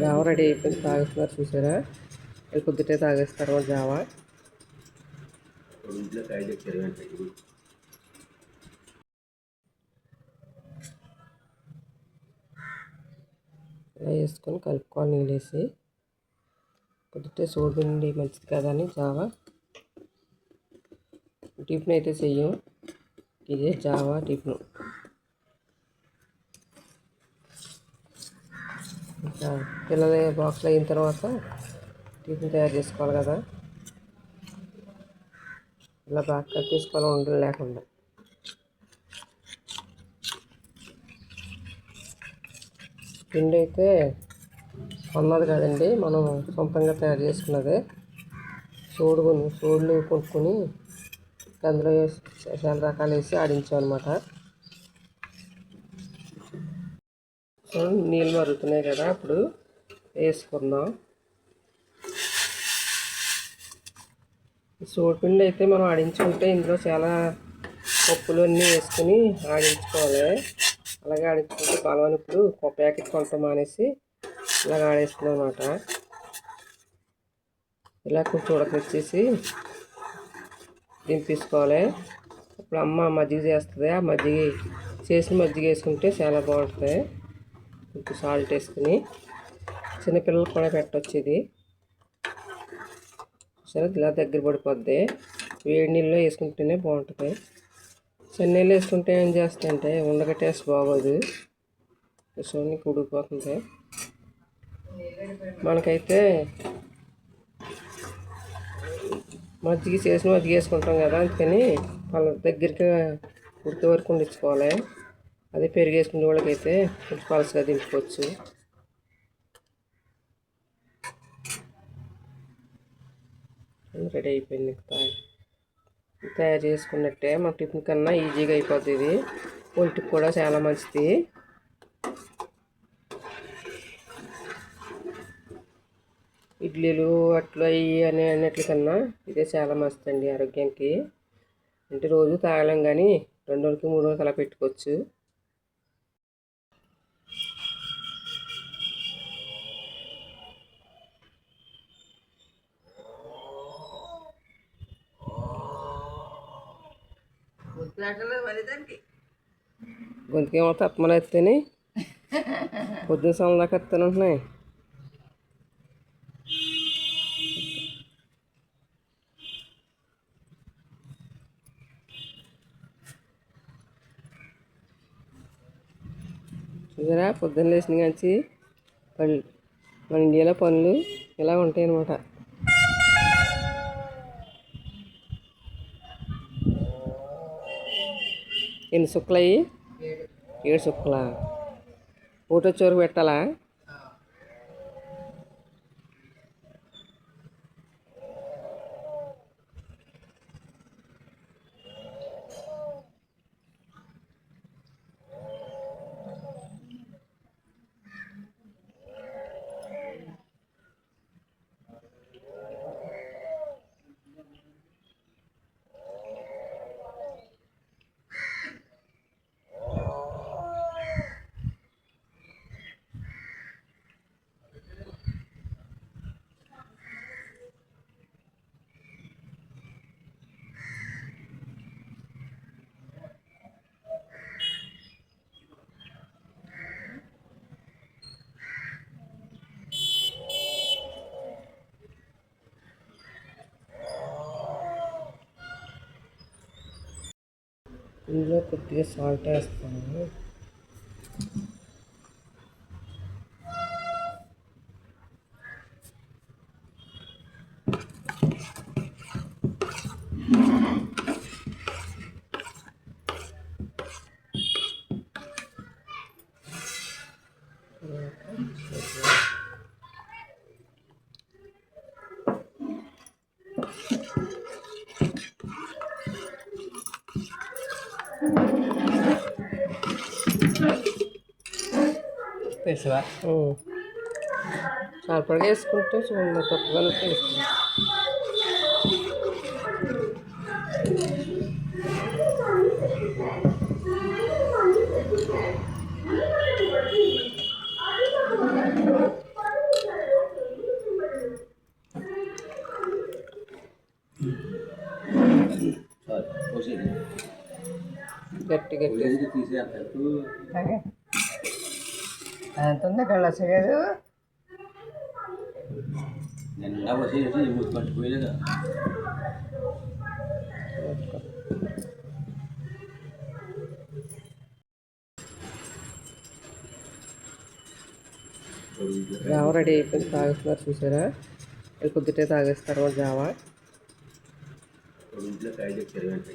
జావ రెడీ అయిపోయింది. తాగుతున్నారు చూసారా? ఇది పొద్దుటే తాగేస్తారు జావ. ఇలా వేసుకొని కలుపుకోవాలి నీళ్ళేసి. పొద్దుటే సోడిపిండి మంచిది కదా అని జావా. టిఫిన్ అయితే చెయ్యం. ఇదే జావా టిఫిన్. పిల్లల బాక్స్లో అయిన తర్వాత టిఫిన్ తయారు చేసుకోవాలి కదా. ఇలా బాగా కట్టేసుకోవాలి ఉండలు లేకుండా. పిండి అయితే కొన్నది కాదండి మనం సొంతంగా తయారు చేసుకున్నదే. సోడు కొని సోడులు కొనుక్కొని అందులో వేసి చాలా రకాలు వేసి ఆడించామన్నమాట. సో నీళ్ళు మరుగుతున్నాయి కదా అప్పుడు వేసుకుందాం. సోడిపిండి అయితే మనం ఆడించుకుంటే ఇందులో చాలా పప్పులు అన్నీ వేసుకుని ఆడించుకోవాలి. అలాగే ఆడించుకుంటే బలమని ఇప్పుడు ప్యాకెట్ కొంత మానేసి ఇలాగ ఆడేస్తున్నాం అనమాట ఇలా కొంచెం ఉడకొచ్చేసి దింపేసుకోవాలి. ఇప్పుడు అమ్మ మజ్జిగ చేస్తుంది. ఆ మజ్జిగ చేసిన మజ్జిగ వేసుకుంటే చాలా బాగుంటుంది. కొంచెం సాల్ట్ వేసుకుని చిన్నపిల్లలు కూడా పెట్టవచ్చు ఇది. సరే ఇలా దగ్గర పడిపోద్ది. వేడి నీళ్ళు వేసుకుంటేనే బాగుంటుంది. చెన్నీళ్ళు వేసుకుంటే ఏం చేస్తాయంటే ఉండక టేస్ట్ బాగోదు. చూడండి ఉడికిపోతుంది మనకైతే మజ్జిగ చేసిన మజ్జిగ వేసుకుంటాం కదా అందుకని వాళ్ళ దగ్గరికి ఉడికే వరకు ఉండించుకోవాలి అదే పెరిగేసుకునే వాళ్ళకైతే కొంచెం పలసగా దింపుకోవచ్చు. రెడీ అయిపోయింది తయారు తయారు చేసుకున్నట్టే మన టిఫిన్ కన్నా ఈజీగా అయిపోతుంది ఇది. ఒంటికి కూడా చాలా మంచిది. ఇడ్లీలు అట్లు అవి అని అన్నిటి కన్నా ఇదే చాలా మంచిదండి ఆరోగ్యానికి. అంటే రోజు తాగలేం కానీ రెండు రోజులకి మూడు రోజులకి అలా పెట్టుకోవచ్చు. గొంతుకేమో తప్పమని ఎత్తని పొద్దున సమయం దాకా ఎత్తాను ఉంటున్నాయి. చూసారా? పొద్దున్న లేచిన కాంచి పనులు మన ఇండియాలో పనులు ఇలా ఉంటాయి అన్నమాట ఎన్ని సుక్కలయ్యి ఏడు. సుక్కలా? ఒకటో చోరు పెట్టాలా? ఇందులో కొద్దిగా సాల్ట్ వేస్తాను పేసేవా సరిపడగా వేసుకుంటే చూడండి తప్పగా వేసుకుంటాం గట్టి గట్టి. తీసేస్తాను తీసేంతకు తాగే ఎంత ఉంది కళ్ళ సగదు నిండా పోసేసి మూసి పట్టిపోయేదా జావ రెడీ అయిపోయింది తాగేస్తున్నారు చూసారా ఇది పొద్దుటే తాగేస్తారు జావా ఇంట్లో కాయ తెచ్చారు వెంటనే